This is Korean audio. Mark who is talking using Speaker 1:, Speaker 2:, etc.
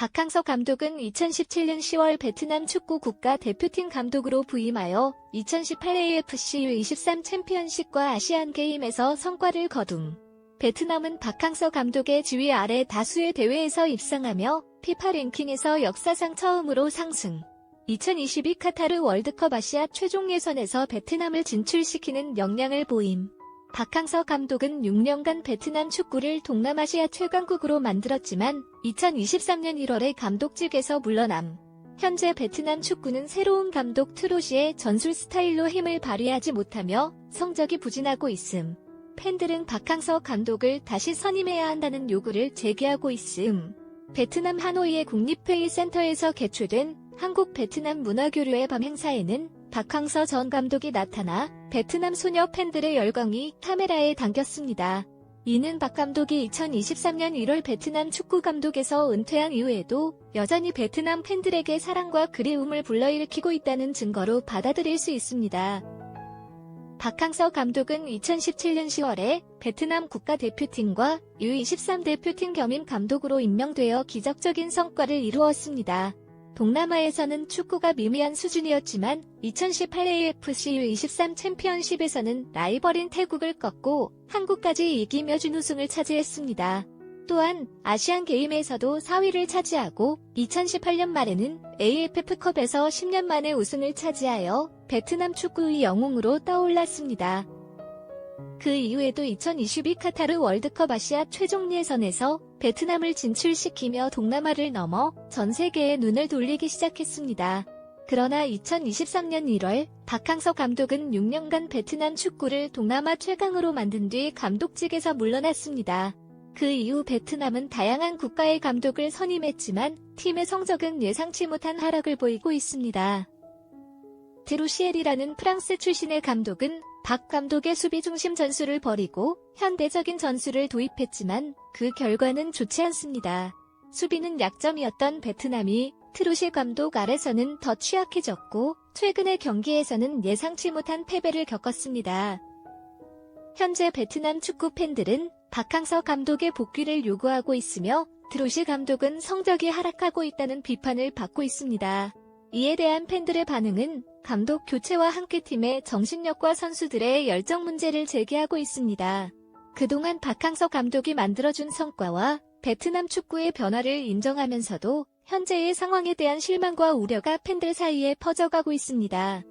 Speaker 1: 박항서 감독은 2017년 10월 베트남 축구 국가 대표팀 감독으로 부임하여 2018 AFC U23 챔피언십과 아시안 게임에서 성과를 거둠. 베트남은 박항서 감독의 지휘 아래 다수의 대회에서 입상하며 피파 랭킹에서 역사상 처음으로 상승. 2022 카타르 월드컵 아시아 최종 예선에서 베트남을 진출시키는 역량을 보임. 박항서 감독은 6년간 베트남 축구를 동남아시아 최강국으로 만들었지만 2023년 1월에 감독직에서 물러남. 현재 베트남 축구는 새로운 감독 트로시의 전술 스타일로 힘을 발휘하지 못하며 성적이 부진하고 있음. 팬들은 박항서 감독을 다시 선임해야 한다는 요구를 제기하고 있음. 베트남 하노이의 국립회의센터에서 개최된 한국 베트남 문화교류의 밤 행사에는 박항서 전 감독이 나타나 베트남 소녀 팬들의 열광이 카메라에 담겼습니다. 이는 박 감독이 2023년 1월 베트남 축구 감독에서 은퇴한 이후에도 여전히 베트남 팬들에게 사랑과 그리움을 불러일으키고 있다는 증거로 받아들일 수 있습니다. 박항서 감독은 2017년 10월에 베트남 국가대표팀과 U23 대표팀 겸임 감독으로 임명되어 기적적인 성과를 이루었습니다. 동남아에서는 축구가 미미한 수준이었지만 2018 AFC U23 챔피언십에서는 라이벌인 태국을 꺾고 한국까지 이기며 준우승을 차지했습니다. 또한 아시안 게임에서도 4위를 차지하고 2018년 말에는 AFF컵에서 10년 만에 우승을 차지하여 베트남 축구의 영웅으로 떠올랐습니다. 그 이후에도 2022 카타르 월드컵 아시아 최종 예선에서 베트남을 진출시키며 동남아를 넘어 전 세계에 눈을 돌리기 시작했습니다. 그러나 2023년 1월 박항서 감독은 6년간 베트남 축구를 동남아 최강으로 만든 뒤 감독직에서 물러났습니다. 그 이후 베트남은 다양한 국가의 감독을 선임했지만 팀의 성적은 예상치 못한 하락을 보이고 있습니다. 드루시엘이라는 프랑스 출신의 감독은 박 감독의 수비 중심 전술을 버리고 현대적인 전술을 도입했지만 그 결과는 좋지 않습니다. 수비는 약점이었던 베트남이 트루시 감독 아래서는 더 취약해졌고 최근의 경기에서는 예상치 못한 패배를 겪었습니다. 현재 베트남 축구 팬들은 박항서 감독의 복귀를 요구하고 있으며 트루시 감독은 성적이 하락하고 있다는 비판을 받고 있습니다. 이에 대한 팬들의 반응은 감독 교체와 함께 팀의 정신력과 선수들의 열정 문제를 제기하고 있습니다. 그동안 박항서 감독이 만들어준 성과와 베트남 축구의 변화를 인정하면서도 현재의 상황에 대한 실망과 우려가 팬들 사이에 퍼져가고 있습니다.